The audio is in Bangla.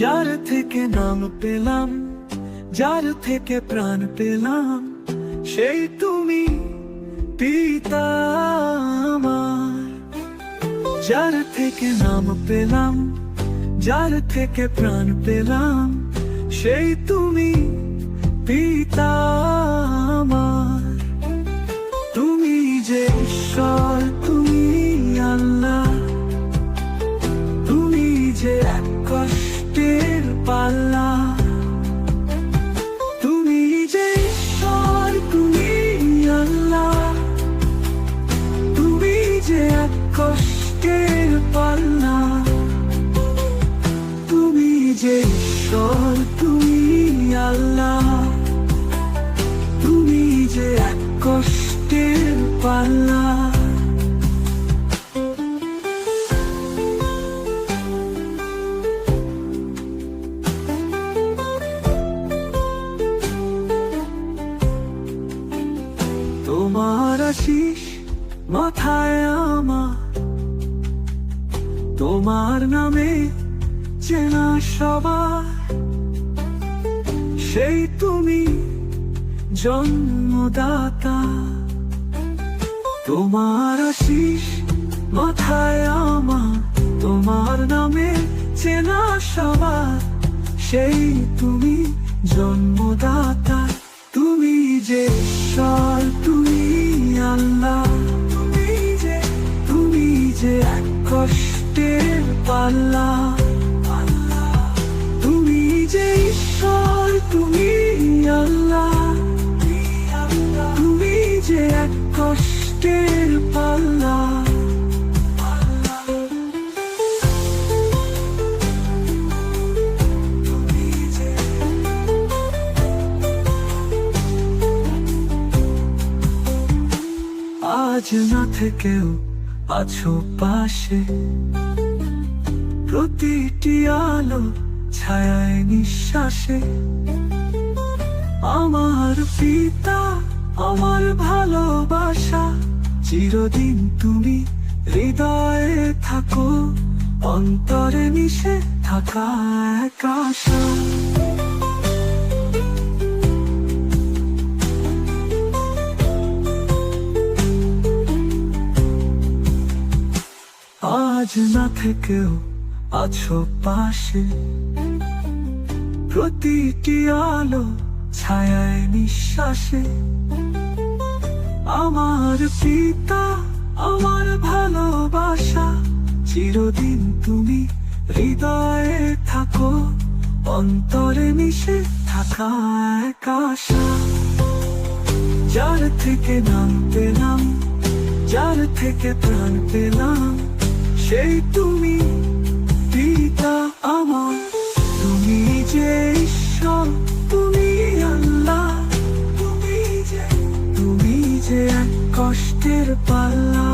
যার থেকে নাম পেলাম, যার থেকে প্রাণ পেলাম, সেই তুমি পিতা যার থেকে নাম পেলাম, যার থেকে প্রাণ পেলাম, সেই তুমি কষ্টের পাল্লা। তুমি যে ঈশ্বর, তুমি আল্লাহ। তুমি যে এক কষ্টের পাল্লা। তোমার আশিস মাথায় আমার তোমার নামে চেনা সবার। সেই তুমি জন্মদাতা। তোমার আশিস মাথায় আমার, তোমার নামে চেনা সবার। সেই তুমি জন্মদাতা, তুমি যে ঈশ্বর, তুমি আল্লাহ। তুমি যে তুমি যে এক কষ্টের পাল্লা। তুমি যে ঈশ্বর, তুমি আল্লাহ। তুমি যে এক কষ্টের পাল্লা। আজ না থেকেও আছো পাশে। প্রতিটি আলো ছায়ায় নিঃশ্বাসে। আমার পিতা, আমার ভালোবাসা, চিরদিন তুমি হৃদয়ে থাকো। অন্তরে মিশে থাকা এক আশা। আজ না থেকেও আছো পাশে। প্রতিটি আলো ছায়ায় নিঃশ্বাসে। আমার পিতা, আমার ভালোবাসা, চিরদিন তুমি হৃদয়ে থাকো, অন্তরে মিশে থাকা আশা। যার থেকে নাম পেলাম যার থেকে প্রাণ পেলাম সেই তুমি, পিতা আমার। তুমি যে ঈশ্বর, তুমি আল্লাহ। তুমি যে তুমি যে এক কষ্টের পাল্লা